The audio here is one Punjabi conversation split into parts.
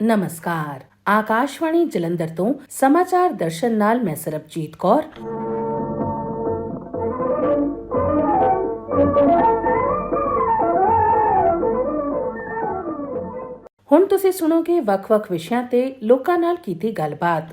ਨਮਸਕਾਰ ਆਕਾਸ਼ਵਾਣੀ ਜਲੰਧਰ ਤੋਂ ਸਮਾਚਾਰ ਦਰਸ਼ਨ ਨਾਲ ਮੈਂ ਸਰਬਜੀਤ ਕੌਰ ਹੁਣ ਤੁਸੀਂ ਸੁਣੋਗੇ ਵੱਖ-ਵੱਖ ਵਿਸ਼ਿਆਂ ਤੇ ਲੋਕਾਂ ਨਾਲ ਕੀਤੀ ਗੱਲਬਾਤ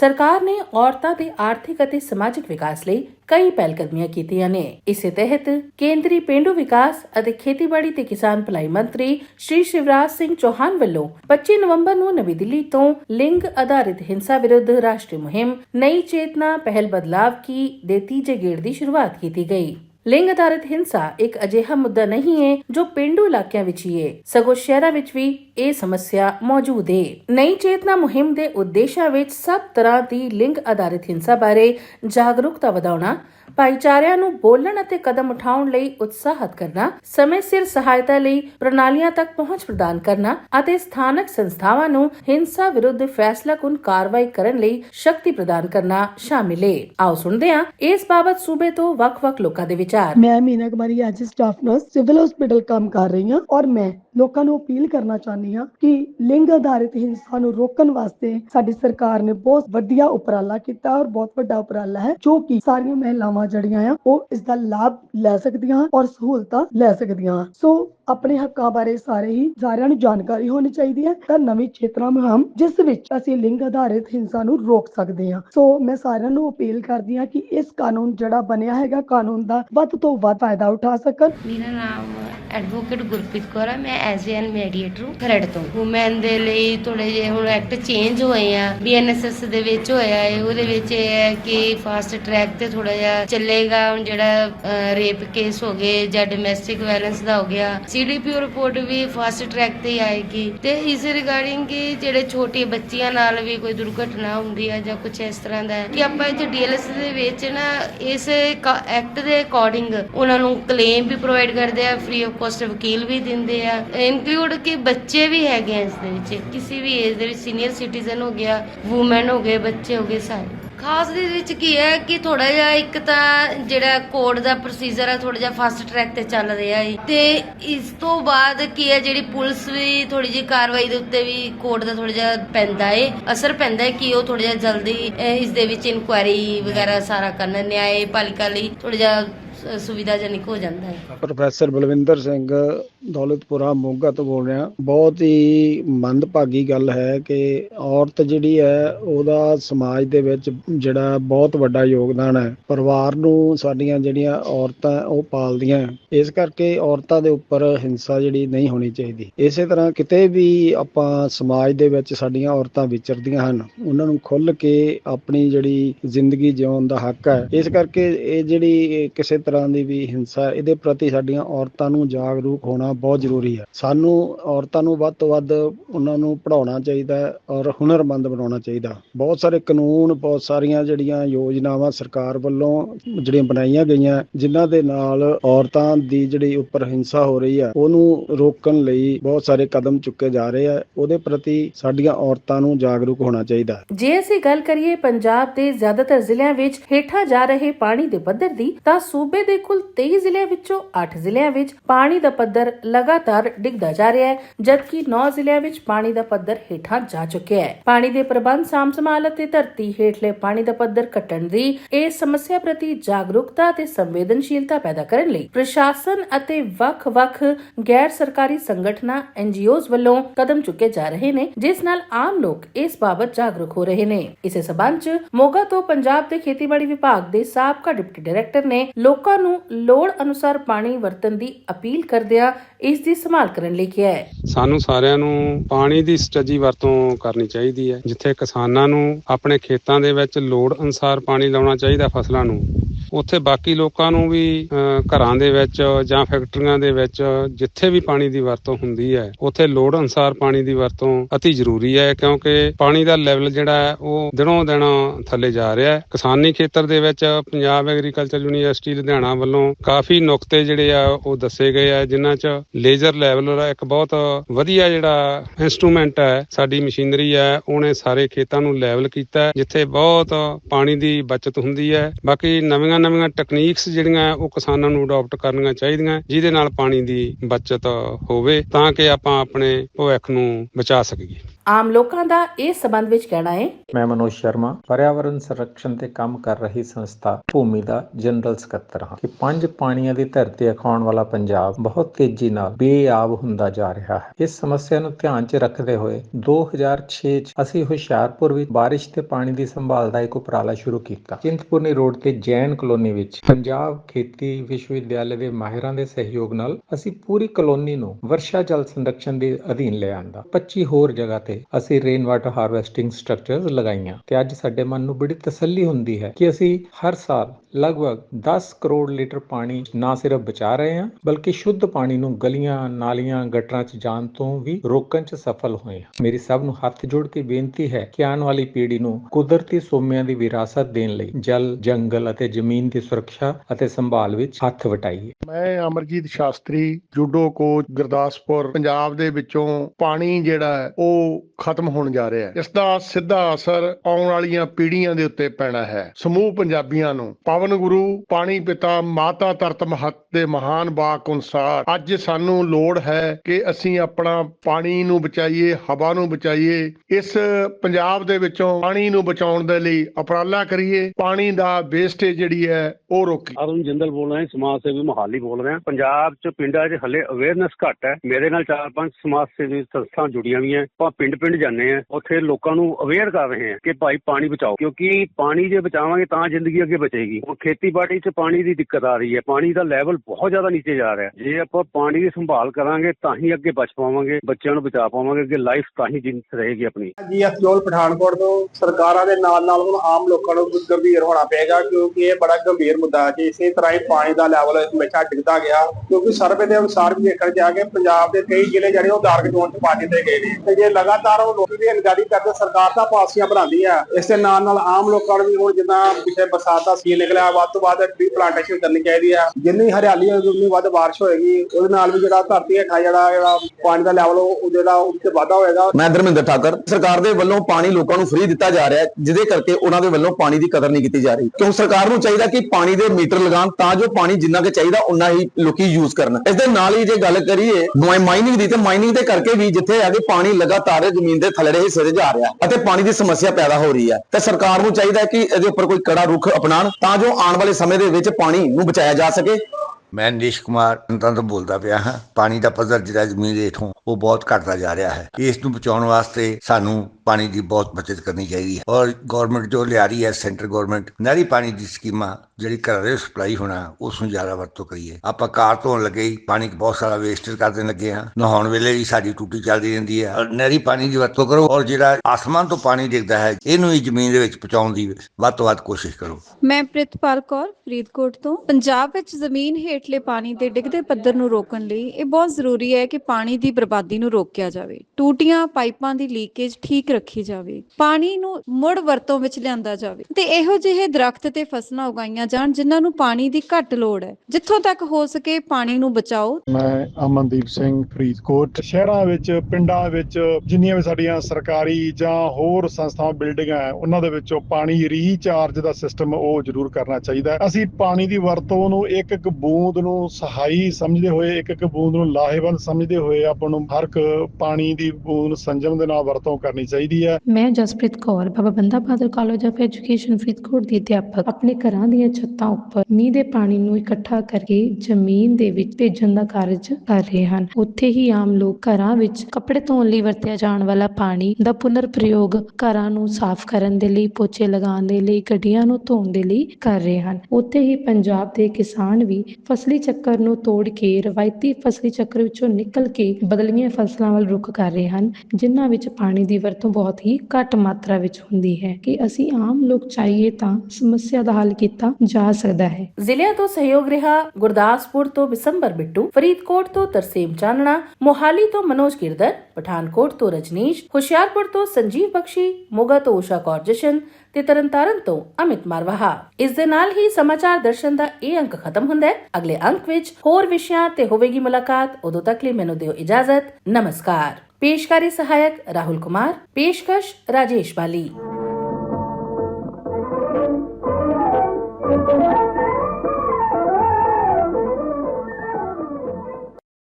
ਸਰਕਾਰ ਨੇ ਔਰਤਾਂ ਦੇ ਆਰਥਿਕ ਅਤੇ ਸਮਾਜਿਕ ਵਿਕਾਸ ਲਈ ਕਈ ਪਹਿਲਕਦਮੀਆਂ ਕੀਤੀਆਂ ਨੇ। ਇਸੇ ਤਹਿਤ ਕੇਂਦਰੀ ਪੇਂਡੂ ਵਿਕਾਸ ਅਤੇ ਖੇਤੀਬਾੜੀ ਤੇ ਕਿਸਾਨ ਭਲਾਈ ਮੰਤਰੀ ਸ਼੍ਰੀ ਸ਼ਿਵਰਾਜ ਸਿੰਘ ਚੌਹਾਨ ਵੱਲੋਂ 25 ਨਵੰਬਰ ਨੂੰ ਨਵੀਂ ਦਿੱਲੀ ਤੋਂ ਲਿੰਗ ਆਧਾਰਿਤ ਹਿੰਸਾ ਵਿਰੁੱਧ ਰਾਸ਼ਟਰੀ ਮੁਹਿੰਮ ਨਈ ਚੇਤਨਾ ਪਹਿਲ ਬਦਲਾਵ ਕੀ ਦੇ ਤੀਜੇ ਗੇੜ ਦੀ ਸ਼ੁਰੂਆਤ ਕੀਤੀ ਗਈ। ਲਿੰਗ ਆਧਾਰਿਤ ਹਿੰਸਾ ਇੱਕ ਅਜਿਹਾ ਮੁੱਦਾ ਨਹੀਂ ਹੈ ਜੋ ਪਿੰਡੂ ਇਲਾਕਿਆਂ ਵਿੱਚ ਹੀ ਹੈ ਸਗੋਂ ਸ਼ਹਿਰਾਂ ਵਿੱਚ ਵੀ ਇਹ ਸਮੱਸਿਆ ਮੌਜੂਦ ਹੈ ਨਈ ਚੇਤਨਾ ਮੁਹਿੰਮ ਦੇ ਉਦੇਸ਼ਾਂ ਵਿੱਚ ਸਭ ਤਰ੍ਹਾਂ ਦੀ ਲਿੰਗ ਆਧਾਰਿਤ ਹਿੰਸਾ ਬਾਰੇ ਜਾਗਰੂਕਤਾ ਵਧਾਉਣਾ, ਭਾਈਚਾਰਿਆਂ ਨੂੰ ਬੋਲਣ ਅਤੇ ਕਦਮ ਉਠਾਉਣ ਲਈ ਉਤਸ਼ਾਹਤ ਕਰਨਾ, ਸਮੇਂ ਸਿਰ ਸਹਾਇਤਾ ਲਈ ਪ੍ਰਣਾਲੀਆਂ ਤੱਕ ਪਹੁੰਚ ਪ੍ਰਦਾਨ ਕਰਨਾ ਅਤੇ ਸਥਾਨਕ ਸੰਸਥਾਵਾਂ ਨੂੰ ਹਿੰਸਾ ਵਿਰੁੱਧ ਫੈਸਲਾਕੁਨ ਕਾਰਵਾਈ ਕਰਨ ਲਈ ਸ਼ਕਤੀ ਪ੍ਰਦਾਨ ਕਰਨਾ ਸ਼ਾਮਿਲ ਹੈ ਆਓ ਸੁਣਦੇ ਹਾਂ ਇਸ ਬਾਬਤ ਸੂਬੇ ਤੋਂ ਵੱਖ-ਵੱਖ ਲੋਕਾਂ ਦੇ ਵਿਚਾਰ। ਮੈਂ Meena Kumari as staff nurse civil hospital ਕੰਮ ਕਰ ਰਹੀ ਹਾਂ ਔਰ ਮੈਂ ਲੋਕਾਂ ਨੂੰ ਅਪੀਲ ਕਰਨਾ ਚਾਹੁੰਦੀ ਹਾਂ ਕਿ ਲਿੰਗ ਆਧਾਰਿਤ ਹਿੰਸਾ ਨੂੰ ਰੋਕਣ ਵਾਸਤੇ ਸਾਡੀ ਸਰਕਾਰ ਨੇ ਬਹੁਤ ਵਧੀਆ ਉਪਰਾਲਾ ਕੀਤਾ ਔਰ ਬਹੁਤ ਵੱਡਾ ਉਪਰਾਲਾ ਹੈ, ਜੋ ਕਿ ਸਾਰੀਆਂ ਮਹਿਲਾਵਾਂ ਜਿਹੜੀਆਂ ਆ, ਉਹ ਇਸ ਦਾ ਲਾਭ ਲੈ ਸਕਦੀਆਂ ਔਰ ਸਹੂਲਤਾਂ ਲੈ ਸਕਦੀਆਂ। ਸੋ ਆਪਣੇ ਹੱਕਾਂ ਬਾਰੇ ਸਾਰੇ ਹੀ ਸਾਰਿਆਂ ਨੂੰ ਜਾਣਕਾਰੀ ਹੋਣੀ ਚਾਹੀਦੀ ਹੈ। ਤਾਂ ਨਵੀਂ ਚੇਤਨਾ ਮੁਹਿੰਮ, ਜਿਸ ਵਿੱਚ ਅਸੀਂ ਲਿੰਗ ਆਧਾਰਿਤ ਹਿੰਸਾ ਨੂੰ ਰੋਕ ਸਕਦੇ ਹਾਂ। ਸੋ ਮੈਂ ਸਾਰਿਆਂ ਨੂੰ ਅਪੀਲ ਕਰਦੀ ਹਾਂ ਕਿ ਇਸ ਕਾਨੂੰਨ ਜਿਹੜਾ ਬਣਿਆ ਹੈਗਾ, ਕਾਨੂੰਨ ਦਾ ਵੱਧ ਤੋਂ ਵੱਧ ਫਾਇਦਾ ਉਠਾ ਸਕਣ। ਮੇਰਾ ਨਾਮ ਐਡਵੋਕੇਟ ਗੁਰਪ੍ਰੀਤ ਕੌਰ ਹੈ। ਮੈਂ ਐਜ਼ ਐਨ ਮੈਡੀਏਟਰ ਖਰੜ ਤੋਂ। ਔਮਨ ਦੇ ਲਈ ਥੋੜੇ ਜਿਹੇ ਹੁਣ ਐਕਟ ਚੇਂਜ ਹੋਏ ਆ। ਬੀਐਨਐਸਐਸ ਦੇ ਵਿੱਚ ਹੋਇਆ ਹੈ ਉਹਦੇ ਵਿੱਚ ਇਹ ਹੈ ਕਿ ਫਾਸਟ ਟਰੈਕ ਤੇ ਥੋੜਾ ਜਿਹਾ ਚੱਲੇਗਾ। ਹੁਣ ਜਿਹੜਾ ਰੇਪ ਕੇਸ ਹੋ ਗਏ ਜਾਂ ਡੋਮੈਸਟਿਕ ਵਾਇਲੈਂਸ ਦਾ ਹੋ ਗਿਆ। ਸੀਡੀਪੀ ਰਿਪੋਰਟ ਵੀ ਫਾਸਟ ਟਰੈਕ ਤੇ ਆਏਗੀ। ਤੇ ਇਸ ਰਿਗਾਰਡਿੰਗ ਕਿ ਜਿਹੜੇ ਛੋਟੇ ਬੱਚਿਆਂ ਨਾਲ ਵੀ ਕੋਈ ਦੁਰਘਟਨਾ ਹੁੰਦੀ ਹੈ ਜਾਂ ਕੁਝ ਇਸ ਤਰ੍ਹਾਂ ਦਾ ਕਿ ਆਪਾਂ ਇੱਥੇ ਡੀਐਲਐਸ ਦੇ ਵਿੱਚ ਨਾ, ਇਸ ਐਕਟ ਦੇ ਅਕੋਰਡਿੰਗ ਉਹਨਾਂ ਨੂੰ ਕਲੇਮ ਵੀ ਪ੍ਰੋਵਾਈਡ ਕਰਦੇ ਆ ਫ੍ਰੀ ਆਫ ਕਾਸਟ ਵਕੀਲ ਵੀ ਦਿੰਦੇ ਆ। ਇਨਕਲੂਡ ਕਿ ਬੱਚੇ ਵੀ ਹੈਗੇ ਆ ਇਸ ਦੇ ਵਿੱਚ। ਕਿਸੇ ਵੀ ਏਜ ਦੇ ਵਿੱਚ ਸੀਨੀਅਰ ਸਿਟੀਜ਼ਨ ਹੋ ਗਿਆ ਔਮਨ ਹੋ ਗਏ, ਬੱਚੇ ਹੋ ਗਏ ਸਾਰੇ। ਖਾਸ ਦੇ ਵਿੱਚ ਕੀ ਹੈ ਕਿ ਥੋੜਾ ਜਿਹਾ ਇੱਕ ਤਾਂ ਜਿਹੜਾ ਕੋਰਟ ਦਾ ਪ੍ਰੋਸੀਜਰ ਹੈ ਥੋੜਾ ਜਿਹਾ ਫਾਸਟ ਟਰੈਕ ਤੇ ਚੱਲ ਰਿਹਾ ਹੈ। ਤੇ ਇਸ ਤੋਂ ਬਾਅਦ ਕੀ ਹੈ ਜਿਹੜੀ ਪੁਲਿਸ ਵੀ ਥੋੜੀ ਜਿਹੀ ਕਾਰਵਾਈ ਦੇ ਉੱਤੇ ਵੀ ਕੋਰਟ ਦਾ ਥੋੜਾ ਜਿਹਾ ਪੈਂਦਾ ਹੈ। ਅਸਰ ਪੈਂਦਾ ਹੈ ਕਿ ਉਹ ਥੋੜਾ ਜਿਹਾ ਜਲਦੀ ਅਹ, ਇਸ ਦੇ ਵਿੱਚ ਇਨਕੁਆਇਰੀ ਵਗੈਰਾ ਸਾਰਾ ਕਰਨ ਨਿਆਏ ਪਾਲਿਕਾ ਲਈ ਥੋੜਾ ਜਿਹਾ ਸ- ਸੁਵਿਧਾਜਨਕ ਹੋ ਜਾਂਦਾ ਹੈ। ਪ੍ਰੋਫੈਸਰ ਬਲਵਿੰਦਰ ਸਿੰਘ ਦੌਲਤਪੁਰਾ ਮੋਗਾ ਤੋਂ ਬੋਲ ਰਿਹਾ। ਬਹੁਤ ਹੀ ਮੰਦਭਾਗੀ ਗੱਲ ਹੈ ਕਿ ਔਰਤ ਜਿਹੜੀ ਹੈ, ਉਹਦਾ ਸਮਾਜ ਦੇ ਵਿੱਚ ਜਿਹੜਾ ਬਹੁਤ ਵੱਡਾ ਯੋਗਦਾਨ ਹੈ। ਪਰਿਵਾਰ ਨੂੰ ਸਾਡੀਆਂ ਜਿਹੜੀਆਂ ਔਰਤਾਂ ਉਹ ਪਾਲਦੀਆਂ ਇਸ ਕਰਕੇ ਔਰਤਾਂ ਦੇ ਉੱਪਰ ਹਿੰਸਾ ਜਿਹੜੀ ਨਹੀਂ ਹੋਣੀ ਚਾਹੀਦੀ। ਇਸੇ ਤਰ੍ਹਾਂ ਕਿਤੇ ਵੀ ਆਪਾਂ ਸਮਾਜ ਦੇ ਵਿੱਚ ਸਾਡੀਆਂ ਔਰਤਾਂ ਵਿਚਰਦੀਆਂ ਹਨ, ਉਹਨਾਂ ਨੂੰ ਖੁੱਲ੍ਹ ਕੇ ਆਪਣੀ ਜਿਹੜੀ ਜ਼ਿੰਦਗੀ ਜਿਉਣ ਦਾ ਹੱਕ ਹੈ। ਇਸ ਕਰਕੇ ਇਹ ਜਿਹੜੀ ਕਿਸੇ ਤਰ੍ਹਾਂ ਦੀ ਵੀ ਹਿੰਸਾ ਇਹਦੇ ਪ੍ਰਤੀ ਸਾਡੀਆਂ ਔਰਤਾਂ ਨੂੰ ਜਾਗਰੂਕ ਹੋਣਾ ਬਹੁਤ ਜ਼ਰੂਰੀ ਹੈ। ਸਾਨੂੰ ਔਰਤਾਂ ਨੂੰ ਵੱਧ ਤੋਂ ਵੱਧ ਉਹਨਾਂ ਨੂੰ ਪੜਾਉਣਾ ਚਾਹੀਦਾ ਔਰ ਹੁਨਰਮੰਦ ਬਣਾਉਣਾ ਚਾਹੀਦਾ ਬਹੁਤ ਸਾਰੇ ਕਾਨੂੰਨ, ਬਹੁਤ ਸਾਰੀਆਂ ਜਿਹੜੀਆਂ ਯੋਜਨਾਵਾਂ ਸਰਕਾਰ ਵੱਲੋਂ ਜਿਹੜੀਆਂ ਬਣਾਈਆਂ ਗਈਆਂ, ਜਿਨ੍ਹਾਂ ਦੇ ਨਾਲ ਔਰਤਾਂ ਦੀ ਜਿਹੜੀ ਉੱਪਰ ਹਿੰਸਾ ਹੋ ਰਹੀ ਹੈ, ਉਹਨੂੰ ਰੋਕਣ ਲਈ ਬਹੁਤ ਸਾਰੇ ਕਦਮ ਚੁੱਕੇ ਜਾ ਰਹੇ ਆ ਉਹਦੇ ਪ੍ਰਤੀ ਸਾਡੀਆਂ ਔਰਤਾਂ ਨੂੰ ਜਾਗਰੂਕ ਹੋਣਾ ਚਾਹੀਦਾ ਜੇ ਅਸੀਂ ਗੱਲ ਕਰੀਏ ਪੰਜਾਬ ਦੇ ਜ਼ਿਆਦਾਤਰ ਜ਼ਿਲ੍ਹਿਆਂ ਵਿੱਚ ਹੇਠਾਂ ਜਾ ਰਹੇ ਪਾਣੀ ਦੇ ਪੱਧਰ ਦੀ, ਤਾਂ ਸੂਬੇ ਦੇ ਕੁੱਲ 23 ਜ਼ਿਲ੍ਹਿਆਂ ਵਿੱਚੋਂ 8 ਜ਼ਿਲ੍ਹਿਆਂ ਵਿੱਚ ਪਾਣੀ ਦਾ ਪੱਧਰ ਲਗਾਤਾਰ ਡਿੱਗਦਾ ਜਾ ਰਿਹਾ ਹੈ, ਜਦਕਿ 9 ਜ਼ਿਲ੍ਹਿਆਂ ਵਿੱਚ ਪਾਣੀ ਦਾ ਪੱਧਰ ਹੇਠਾਂ ਜਾ ਚੁੱਕਿਆ ਹੈ। ਪਾਣੀ ਦੇ ਪ੍ਰਬੰਧ, ਸਾਂਭ ਸੰਭਾਲ ਅਤੇ ਧਰਤੀ ਹੇਠਲੇ ਪਾਣੀ ਦਾ ਪੱਧਰ ਘਟਣ ਦੀ ਇਸ ਸਮੱਸਿਆ ਪ੍ਰਤੀ ਜਾਗਰੂਕਤਾ ਅਤੇ ਸੰਵੇਦਨਸ਼ੀਲਤਾ ਪੈਦਾ ਕਰਨ ਲਈ ਪ੍ਰਸ਼ਾਸਨ ਅਤੇ ਵੱਖ-ਵੱਖ ਗੈਰ ਸਰਕਾਰੀ ਸੰਗਠਨਾਂ ਐਨਜੀਓਜ਼ ਵੱਲੋਂ ਕਦਮ ਚੁੱਕੇ ਜਾ ਰਹੇ ਨੇ, ਜਿਸ ਨਾਲ ਆਮ ਲੋਕ ਇਸ ਬਾਬਤ ਜਾਗਰੂਕ ਹੋ ਰਹੇ ਨੇ। ਇਸੇ ਸਬੰਧ ਚ ਮੋਗਾ ਤੋਂ ਪੰਜਾਬ ਦੇ ਖੇਤੀਬਾੜੀ ਵਿਭਾਗ ਦੇ ਸਾਬਕਾ ਡਿਪਟੀ ਡਾਇਰੈਕਟਰ ਨੇ ਲੋਕਾਂ ਨੂੰ ਲੋੜ ਅਨੁਸਾਰ ਪਾਣੀ ਵਰਤਣ ਦੀ ਅਪੀਲ ਕਰਦਿਆਂ ਇਸ ਦੀ ਸੰਭਾਲ ਕਰਨ ਲਈ ਕਿਹਾ ਹੈ। ਸਾਨੂੰ ਸਾਰਿਆਂ ਨੂੰ ਪਾਣੀ ਦੀ ਸਟੱਜੀ ਵਰਤੋਂ ਕਰਨੀ ਚਾਹੀਦੀ ਹੈ, ਜਿੱਥੇ ਕਿਸਾਨਾਂ ਨੂੰ ਆਪਣੇ ਖੇਤਾਂ ਦੇ ਵਿੱਚ ਲੋੜ ਅਨੁਸਾਰ ਪਾਣੀ ਲਾਉਣਾ ਚਾਹੀਦਾ ਫਸਲਾਂ ਨੂੰ। ਉੱਥੇ ਬਾਕੀ ਲੋਕਾਂ ਨੂੰ ਵੀ ਘਰਾਂ ਦੇ ਵਿੱਚ ਜਾਂ ਫੈਕਟਰੀਆਂ ਦੇ ਵਿੱਚ ਜਿੱਥੇ ਵੀ ਪਾਣੀ ਦੀ ਵਰਤੋਂ ਹੁੰਦੀ ਹੈ, ਉੱਥੇ ਲੋੜ ਅਨੁਸਾਰ ਪਾਣੀ ਦੀ ਵਰਤੋਂ ਅਤੀ ਜ਼ਰੂਰੀ ਹੈ ਕਿਉਂਕਿ ਪਾਣੀ ਦਾ ਲੈਵਲ ਜਿਹੜਾ ਹੈ ਉਹ ਦਿਨੋਂ ਦਿਨ ਥੱਲੇ ਜਾ ਰਿਹਾ ਹੈ। ਕਿਸਾਨੀ ਖੇਤਰ ਦੇ ਵਿੱਚ ਪੰਜਾਬ ਐਗਰੀਕਲਚਰ ਯੂਨੀਵਰਸਿਟੀ ਲੁਧਿਆਣਾ ਵੱਲੋਂ ਕਾਫੀ ਨੁਕਤੇ ਜਿਹੜੇ ਆ ਉਹ ਦੱਸੇ ਗਏ ਆ, ਜਿਨ੍ਹਾਂ 'ਚ ਲੇਜ਼ਰ ਲੈਵਲ ਇੱਕ ਬਹੁਤ ਵਧੀਆ ਜਿਹੜਾ ਇਨਸਟਰੂਮੈਂਟ ਹੈ, ਸਾਡੀ ਮਸ਼ੀਨਰੀ ਹੈ, ਉਹਨੇ ਸਾਰੇ ਖੇਤਾਂ ਨੂੰ ਲੈਵਲ ਕੀਤਾ ਜਿੱਥੇ ਬਹੁਤ ਪਾਣੀ ਦੀ ਬਚਤ ਹੁੰਦੀ ਹੈ। ਬਾਕੀ ਨਵੀਆਂ ਨਵੀਆਂ ਟੈਕਨੀਕਸ ਜਿਹੜੀਆਂ ਉਹ ਕਿਸਾਨਾਂ ਨੂੰ ਅਡਾਪਟ ਕਰਨੀਆਂ ਚਾਹੀਦੀਆਂ, ਜਿਹਦੇ ਨਾਲ ਪਾਣੀ ਦੀ ਬਚਤ ਹੋਵੇ, ਤਾਂ ਕਿ ਆਪਾਂ ਆਪਣੇ ਭਵਿੱਖ ਨੂੰ ਬਚਾ ਸਕੀਏ। ਆਮ ਲੋਕਾਂ ਦਾ ਇਸ ਸਬੰਧ ਵਿੱਚ ਕਹਿਣਾ ਹੈ। ਮੈਂ ਮਨੋਜ ਸ਼ਰਮਾ ਪਰਿਆਵਰਣ ਸੰਰਖਣ ਤੇ ਕੰਮ ਕਰ ਰਹੀ ਸੰਸਥਾ ਭੂਮੀ ਦਾ ਜਨਰਲ ਸਕੱਤਰ ਹਾਂ। ਕਿ ਪੰਜ ਪਾਣੀਆਂ ਦੀ ਧਰਤੀ ਅਖਾਉਣ ਵਾਲਾ ਪੰਜਾਬ ਬਹੁਤ ਤੇਜ਼ੀ ਨਾਲ ਬੇਆਬ ਹੁੰਦਾ ਜਾ ਰਿਹਾ ਹੈ। ਇਸ ਸਮੱਸਿਆ ਨੂੰ ਧਿਆਨ 'ਚ ਰੱਖਦੇ ਹੋਏ 2006 'ਚ ਅਸੀਂ ਹੁਸ਼ਿਆਰਪੁਰ ਵਿੱਚ ਬਾਰਿਸ਼ ਤੇ ਪਾਣੀ ਦੀ ਸੰਭਾਲ ਦਾ ਇੱਕ ਉਪਰਾਲਾ ਸ਼ੁਰੂ ਕੀਤਾ। ਚਿੰਤਪੁਰਨੀ ਰੋਡ ਤੇ ਜੈਨ ਕਲੋਨੀ ਵਿੱਚ ਪੰਜਾਬ ਖੇਤੀ ਵਿਸ਼ਵ ਵਿਦਿਆਲੇ ਦੇ ਮਾਹਿਰਾਂ ਦੇ ਸਹਿਯੋਗ ਨਾਲ ਅਸੀਂ ਪੂਰੀ ਕਲੋਨੀ ਨੂੰ ਵਰਸ਼ਾ ਜਲ ਸੰਰਖਣ ਦੇ ਅਧੀਨ ਲੈ ਆਂਦਾ। 25 ਹੋਰ ਜਗ੍ਹਾ ਤੇ ਅਸੀਂ ਰੇਨ ਵਾਟਰ ਹਾਰਵੈਸਟਿੰਗ ਸਟਰਕਚਰਸ ਲਗਾਈਆਂ ਤੇ ਅੱਜ ਸਾਡੇ ਮਨ ਨੂੰ ਬੜੀ ਤਸੱਲੀ ਹੁੰਦੀ ਹੈ ਕਿ ਅਸੀਂ ਹਰ ਸਾਲ ਲਗਭਗ 10 ਕਰੋੜ ਲੀਟਰ ਪਾਣੀ ਨਾ ਸਿਰਫ ਬਚਾ ਰਹੇ ਹਾਂ, ਬਲਕਿ ਸ਼ੁੱਧ ਪਾਣੀ ਨੂੰ ਗਲੀਆਂ, ਨਾਲੀਆਂ, ਗਟਰਾਂ 'ਚ ਜਾਣ ਤੋਂ ਵੀ ਰੋਕਣ 'ਚ ਸਫਲ ਹੋਏ ਹਾਂ। ਮੇਰੀ ਸਭ ਨੂੰ ਹੱਥ ਜੋੜ ਕੇ ਬੇਨਤੀ ਹੈ ਕਿ ਆਉਣ ਵਾਲੀ ਪੀੜ੍ਹੀ ਨੂੰ ਕੁਦਰਤੀ ਸੋਮਿਆਂ ਦੀ ਵਿਰਾਸਤ ਦੇਣ ਲਈ ਜਲ, ਜੰਗਲ ਅਤੇ ਜ਼ਮੀਨ ਦੀ ਸੁਰੱਖਿਆ ਅਤੇ ਸੰਭਾਲ ਵਿੱਚ ਹੱਥ ਵਟਾਈਏ। ਮੈਂ ਅਮਰਜੀਤ ਸ਼ਾਸਤਰੀ, ਜੂਡੋ ਕੋਚ ਗੁਰਦਾਸਪੁਰ, ਪੰਜਾਬ ਦੇ ਵਿੱਚੋਂ ਪਾਣੀ ਜਿਹੜਾ ਹੈ, ਉਹ ਖਤਮ ਹੋਣ ਜਾ ਰਿਹਾ ਹੈ। ਇਸ ਦਾ ਸਿੱਧਾ ਅਸਰ ਆਉਣ ਵਾਲੀਆਂ ਪੀੜ੍ਹੀਆਂ ਦੇ ਉੱਤੇ ਪੈਣਾ ਹੈ। ਸਮੂਹ ਪੰਜਾਬੀਆਂ ਨੂੰ ਪਵਨ ਗੁਰੂ, ਪਾਣੀ ਪਿਤਾ, ਮਾਤਾ ਤਰਤ ਮਹਤ ਦੇ ਮਹਾਨ ਬਾਕ ਅਨੁਸਾਰ ਅੱਜ ਸਾਨੂੰ ਲੋੜ ਹੈ ਕਿ ਅਸੀਂ ਆਪਣਾ ਪਾਣੀ ਨੂੰ ਬਚਾਈਏ, ਹਵਾ ਨੂੰ ਬਚਾਈਏ। ਇਸ ਪੰਜਾਬ ਦੇ ਵਿੱਚੋਂ ਪਾਣੀ ਨੂੰ ਬਚਾਉਣ ਦੇ ਲਈ ਉਪਰਾਲਾ ਕਰੀਏ। ਪਾਣੀ ਦਾ ਵੇਸਟੇਜ ਜਿਹੜੀ ਹੈ, ਉਹ ਰੋਕੀ ਅਰੁਣ ਜਿੰਦਲ ਬੋਲ ਰਿਹਾ ਸਮਾਜ ਸੇਵੀ ਮੋਹਾਲੀ ਬੋਲ ਰਿਹਾ ਪੰਜਾਬ 'ਚ ਪਿੰਡਾਂ 'ਚ ਹਲੇ ਅਵੇਅਰਨੈਸ ਘੱਟ ਹੈ। ਮੇਰੇ ਨਾਲ ਚਾਰ ਪੰਜ ਸਮਾਜ ਸੇਵੀ ਸੰਸਥਾ ਜੁੜੀਆਂ ਹੋਈਆਂ ਆਪਾਂ ਪਿੰਡ ਪਿੰਡ ਜਾਂਦੇ ਆ ਉੱਥੇ ਲੋਕਾਂ ਨੂੰ ਅਵੇਅਰ ਕਰ ਰਹੇ ਹਾਂ ਕਿ ਭਾਈ ਪਾਣੀ ਬਚਾਓ, ਕਿਉਂਕਿ ਪਾਣੀ ਜੇ ਬਚਾਵਾਂਗੇ ਤਾਂ ਜ਼ਿੰਦਗੀ ਅੱਗੇ ਬਚੇਗੀ। ਹੁਣ ਖੇਤੀਬਾੜੀ 'ਚ ਪਾਣੀ ਦੀ ਦਿੱਕਤ ਆ ਰਹੀ ਹੈ। ਪਾਣੀ ਦਾ ਲੈਵਲ ਬਹੁਤ ਜ਼ਿਆਦਾ ਨੀਚੇ ਜਾ ਰਿਹਾ। ਜੇ ਆਪਾਂ ਪਾਣੀ ਦੀ ਸੰਭਾਲ ਕਰਾਂਗੇ ਤਾਂ ਹੀ ਅੱਗੇ ਬਚ ਪਾਵਾਂਗੇ, ਬੱਚਿਆਂ ਨੂੰ ਬਚਾ ਪਾਵਾਂਗੇ, ਅੱਗੇ ਲਾਈਫ ਤਾਂ ਹੀ ਜਿੰਦ ਰਹੇਗੀ ਆਪਣੀ। ਜੀ ਅਸਜੋਲ ਪਠਾਨਕੋਟ ਤੋਂ ਸਰਕਾਰਾਂ ਦੇ ਨਾਲ ਨਾਲ ਹੁਣ ਆਮ ਲੋਕਾਂ ਨੂੰ ਗੰਭੀਰ ਹੋਣਾ ਪਏਗਾ ਕਿਉਂਕਿ ਇਹ ਬੜਾ ਗੰਭੀਰ ਮੁੱਦਾ ਹੈ ਕਿ ਇਸੇ ਤਰ੍ਹਾਂ ਹੀ ਪਾਣੀ ਦਾ ਲੈਵਲ ਹਮੇਸ਼ਾ ਡਿੱਗਦਾ ਗਿਆ ਕਿਉਂਕਿ ਸਰਵੇ ਦੇ ਅਨੁਸਾਰ ਵੀ ਦੇਖਣ ਜਾ ਕੇ ਪੰਜਾਬ ਦੇ ਕਈ ਜ਼ਿਲ੍ਹੇ ਜਿਹੜੇ ਉਹ ਡਾਰਕ ਜ਼ੋਨ 'ਚ ਪਾ ਦਿੱਤੇ ਗਏ ਨੇ। ਤੇ ਜੇ ਲਗਾਤਾਰ ਉਹ ਲੋਕ ਵੀ ਇਨਕਾਰੀ ਕਰਦੇ ਸਰਕਾਰ ਤਾਂ ਪਾਲਿਸੀਆਂ ਬਣਾਉਂਦੀ ਆ। ਇਸ ਦੇ ਨਾਲ ਨਾਲ ਆਮ ਲੋਕਾਂ ਨੂੰ ਵੀ ਹੁਣ ਜਿੱਦਾਂ ਪਿਛੇ ਬਰਸਾਤ ਦਾ ਸੀਜ਼ਨ ਨਿਕਲਿਆ, ਵੱਧ ਤੋਂ ਵੱਧ ਟ੍ਰੀ ਪਲਾਂਟੇਸ਼ਨ ਕਰਨੀ ਚਾਹੀਦੀ ਆ। ਜਿੰਨੀ ਹਰਿਆਲੀ ਹੋਏਗੀ ਉਨੀ ਵੱਧ ਬਾਰਿਸ਼ ਹੋਏਗੀ, ਉਹਦੇ ਨਾਲ ਵੀ ਜਿਹੜਾ ਧਰਤੀ ਹੇਠਾਂ ਜਿਹੜਾ ਜਿਹੜਾ ਪਾਣੀ ਦਾ ਲੈਵਲ ਉਹ ਜਿਹੜਾ ਉੱਤੇ ਵਾਧਾ ਹੋਏਗਾ। ਮੈਂ ਧਰਮਿੰਦਰ ਠਾਕਰ, ਸਰਕਾਰ ਦੇ ਵੱਲੋਂ ਪਾਣੀ ਲੋਕਾਂ ਨੂੰ ਫ੍ਰੀ ਦਿੱਤਾ ਜਾ ਰਿਹਾ ਹੈ, ਜਿਹਦੇ ਕਰਕੇ ਉਹਨਾਂ ਦੇ ਵੱਲੋਂ ਪਾਣੀ ਦੀ ਕਦਰ ਨਹੀਂ ਕੀਤੀ ਜਾ ਰਹੀ। ਕਿਉਂ ਸਰਕਾਰ ਨੂੰ ਚਾਹੀਦਾ ਕਿ ਪਾਣੀ ਦੇ ਮੀਟਰ ਲਗਾਉਣ, ਤਾਂ ਜੋ ਪਾਣੀ ਜਿੰਨਾ ਕਿ ਚਾਹੀਦਾ ਉਨਾ ਹੀ ਲੋਕੀ ਯੂਜ਼ ਕਰਨ। ਇਸ ਦੇ ਨਾਲ ਹੀ ਜੇ ਗੱਲ ਕਰੀਏ ਮਾਈਨਿੰਗ ਦੀ, ਤੇ ਮਾਈਨਿੰਗ ਦੇ ਕਰਕੇ ਵੀ ਜਿੱਥੇ ਹੈ ਕਿ ਪਾਣੀ ਲਗਾਤਾਰ ਜ਼ਮੀਨ ਦੇ ਥੱਲੜੇ ਹਿੱਸੇ 'ਚ ਜਾ ਰਿਹਾ ਅਤੇ ਪਾਣੀ ਦੀ ਸਮੱਸਿਆ ਪੈਦਾ ਹੋ ਰਹੀ ਹੈ, ਤੇ ਸਰਕਾਰ ਨੂੰ ਚਾਹੀਦਾ ਕਿ ਇਹਦੇ ਉੱਪਰ ਕੋਈ ਕੜਾ ਰੁਖ ਅਪਣਾਉਣ, ਤਾਂ ਜੋ ਆਉਣ ਵਾਲੇ ਸਮੇਂ ਦੇ ਵਿੱਚ ਪਾਣੀ ਨੂੰ ਬਚਾਇਆ ਜਾ ਸਕੇ ਮੈਂ ਨਿਸ਼ ਕੁਮਾਰ ਅੰਤਾਂ ਤੋਂ ਬੋਲਦਾ ਪਿਆ ਹਾਂ, ਪਾਣੀ ਦਾ ਪੱਧਰ ਜਿਹੜਾ ਜ਼ਮੀਨ ਹੇਠੋਂ, ਉਹ ਬਹੁਤ ਘਟਦਾ ਜਾ ਰਿਹਾ ਹੈ। ਇਸ ਨੂੰ ਬਚਾਉਣ ਵਾਸਤੇ ਸਾਨੂੰ ਪਾਣੀ ਦੀ ਬਹੁਤ ਬਚਤ ਕਰਨੀ ਚਾਹੀਦੀ ਹੈ। ਔਰ ਗਵਰਨਮੈਂਟ ਜੋ ਲਿਆ ਰਹੀ ਹੈ ਸੈਂਟਰ ਗਵਰਨਮੈਂਟ ਨਹਿਰੀ ਪਾਣੀ ਦੀ ਸਕੀਮਾਂ, ਜਿਹੜੀ ਘਰਾਂ ਦੇ ਸਪਲਾਈ ਹੋਣਾ, ਉਸ ਨੂੰ ਜ਼ਿਆਦਾ ਵਰਤੋਂ ਕਰੀਏ। ਆਪਾਂ ਕਾਰ ਧੋਣ ਲੱਗੇ ਹੀ ਪਾਣੀ ਬਹੁਤ ਸਾਰਾ ਵੇਸਟ ਕਰ ਲੱਗੇ ਹਾਂ। ਨਹਾਉਣ ਵੇਲੇ ਵੀ ਸਾਡੀ ਟੂਟੀ ਚੱਲਦੀ ਰਹਿੰਦੀ ਹੈ। ਔਰ ਨਹਿਰੀ ਪਾਣੀ ਦੀ ਵਰਤੋਂ ਕਰੋ ਔਰ ਜਿਹੜਾ ਆਸਮਾਨ ਤੋਂ ਪਾਣੀ ਡਿੱਗਦਾ ਹੈ, ਇਹਨੂੰ ਹੀ ਜ਼ਮੀਨ ਦੇ ਵਿੱਚ ਪਹੁੰਚਾਉਣ ਦੀ ਵੱਧ ਤੋਂ ਵੱਧ ਕੋਸ਼ਿਸ਼ ਕਰੋ। ਮੈਂ ਪ੍ਰਿਤਪਾਲ ਕੌਰ, ਫਰੀਦਕੋਟ ਤੋਂ। ਪੰਜਾਬ ਵਿੱਚ ਜ਼ਮੀਨ ਹੇਠਲੇ ਪਾਣੀ ਦੇ ਡਿੱਗਦੇ ਪੱਧਰ ਨੂੰ ਰੋਕਣ ਲਈ ਇਹ ਬਹੁਤ ਜ਼ਰੂਰੀ ਹੈ ਕਿ ਪਾਣੀ ਦੀ ਬਰਬਾਦੀ ਨੂੰ ਰੋਕਿਆ ਜਾਵੇ। ਟੂਟੀਆਂ, ਪਾਈਪਾਂ ਦੀ ਲੀਕੇਜ ਠੀਕ ਰੱਖੀ ਜਾਵੇ। ਪਾਣੀ ਨੂੰ ਮੁੜ ਵਰਤੋਂ ਵਿੱਚ ਲਿਆਂਦਾ ਜਾਵੇ ਤੇ ਇਹੋ ਜਿਹੇ ਦਰਖਤ ਤੇ ਫਸਲਾਂ ਉਗਾਈਆਂ ਜਾਣ ਜਿਨ੍ਹਾਂ ਨੂੰ ਪਾਣੀ ਦੀ ਘੱਟ ਲੋੜ ਹੈ। ਜਿੱਥੋਂ ਤੱਕ ਹੋ ਸਕੇ ਪਾਣੀ ਨੂੰ ਬਚਾਓ। ਮੈਂ ਅਮਨਦੀਪ ਸਿੰਘ, ਫਰੀਦਕੋਟ। ਸ਼ਹਿਰਾਂ ਵਿੱਚ, ਪਿੰਡਾਂ ਵਿੱਚ ਜਿੰਨੀਆਂ ਵੀ ਸਾਡੀਆਂ ਸਰਕਾਰੀ ਜਾਂ ਹੋਰ ਸੰਸਥਾਵਾਂ, ਬਿਲਡਿੰਗਾਂ ਹੈ, ਉਹਨਾਂ ਦੇ ਵਿੱਚੋਂ ਪਾਣੀ ਰੀਚਾਰਜ ਦਾ ਸਿਸਟਮ ਉਹ ਜ਼ਰੂਰ ਕਰਨਾ ਚਾਹੀਦਾ ਹੈ। ਅਸੀਂ ਪਾਣੀ ਦੀ ਵਰਤੋਂ ਨੂੰ ਇੱਕ ਇੱਕ ਬੂੰਦ ਨੂੰ ਸਹਾਈ ਸਮਝਦੇ ਹੋਏ, ਇੱਕ ਇੱਕ ਬੂੰਦ ਨੂੰ ਲਾਹੇਵੰਦ ਸਮਝਦੇ ਹੋਏ ਆਪਾਂ ਨੂੰ ਹਰ ਇੱਕ ਪਾਣੀ ਦੀ ਬੂੰਦ ਸੰਜਮ ਦੇ ਨਾਲ ਵਰਤੋਂ ਕਰਨੀ ਚਾਹੀਦੀ ਹੈ। ਮੈਂ Jaspreet Kaur, Baba Banda Bahadur college of education Faridkot ਦੀ ਅਧਿਆਪਕ। ਆਪਣੇ ਘਰਾਂ ਦੀਆਂ ਛੱਤਾਂ ਉੱਪਰ ਮੀਂਹ ਦੇ ਪਾਣੀ ਨੂੰ ਇਕੱਠਾ ਕਰਕੇ ਜ਼ਮੀਨ ਦੇ ਵਿੱਚ ਭੇਜਣ ਦਾ ਕਾਰਜ ਕਰ ਰਹੇ ਹਨ। ਉੱਥੇ ਹੀ ਆਮ ਲੋਕ ਘਰਾਂ ਵਿੱਚ ਕੱਪੜੇ ਧੋਣ ਲਈ ਵਰਤਿਆ ਜਾਣ ਵਾਲਾ ਪਾਣੀ ਦਾ ਪੁਨਰ ਪ੍ਰਯੋਗ ਘਰਾਂ ਨੂੰ ਸਾਫ਼ ਕਰਨ ਦੇ ਲਈ, ਪੋਚੇ ਲਗਾਉਣ ਦੇ ਲਈ, ਗੱਡੀਆਂ ਨੂੰ ਧੋਣ ਦੇ ਲਈ ਕਰ ਰਹੇ ਹਨ। ਉੱਥੇ ਹੀ ਪੰਜਾਬ ਦੇ ਕਿਸਾਨ ਵੀ ਫਸਲੀ ਚੱਕਰ ਨੂੰ ਤੋੜ ਕੇ ਰਵਾਇਤੀ ਫਸਲੀ ਚੱਕਰ ਵਿੱਚੋਂ ਨਿਕਲ ਕੇ ਬਦਲਵੀਆਂ ਫਸਲਾਂ ਵੱਲ ਰੁਖ ਕਰ ਰਹੇ ਹਨ, ਜਿਨ੍ਹਾਂ ਵਿੱਚ ਪਾਣੀ ਦੀ ਵਰਤੋਂ ਬਹੁਤ ਹੀ ਘੱਟ ਮਾਤਰਾ ਵਿੱਚ ਹੁੰਦੀ ਹੈ। ਕਿ ਅਸੀਂ ਆਮ ਲੋਕ ਚਾਹੀਏ ਤਾਂ ਸਮੱਸਿਆ ਦਾ ਹੱਲ ਕੀਤਾ ਜਾ ਸਕਦਾ ਹੈ। ਜ਼ਿਲ੍ਹਿਆਂ ਤੋਂ ਸਹਿਯੋਗ ਰਿਹਾ ਗੁਰਦਾਸਪੁਰ ਤੋਂ ਬਿਸੰਬਰ ਬਿੱਟੂ, ਫਰੀਦਕੋਟ ਤੋਂ ਤਰਸੇਮ ਚਾਨਣਾ, ਮੋਹਾਲੀ ਤੋਂ ਮਨੋਜ ਕਿਰਦਰ ਪਠਾਨਕੋਟ ਤੋਂ ਰਜਨੀਸ਼, ਹੁਸ਼ਿਆਰਪੁਰ ਤੋਂ ਸੰਜੀਵ ਬਖਸ਼ੀ, ਮੋਗਾ ਤੋਂ ਊਸ਼ਾ ਕੌਰ ਜਸ਼ਨ ਤੇ ਤਰਨਤਾਰਨ ਤੋਂ ਅਮਿਤ ਮਾਰਵਾਹਾ। ਇਸ ਦੇ ਨਾਲ ਹੀ ਸਮਾਚਾਰ ਦਰਸ਼ਨ ਦਾ ਇਹ ਅੰਕ ਖਤਮ ਹੁੰਦਾ ਹੈ। ਅਗਲੇ ਅੰਕ ਵਿੱਚ ਹੋਰ ਵਿਸ਼ਿਆਂ ਤੇ ਹੋਵੇਗੀ ਮੁਲਾਕਾਤ। ਉਦੋਂ ਤੱਕ ਲਈ ਮੈਨੂੰ ਦਿਓ ਇਜਾਜ਼ਤ। ਨਮਸਕਾਰ। ਪੇਸ਼ਕਾਰੀ ਸਹਾਇਕ ਰਾਹੁਲ ਕੁਮਾਰ। ਪੇਸ਼ਕਸ਼ ਰਾਜੇਸ਼ ਬਾਲੀ।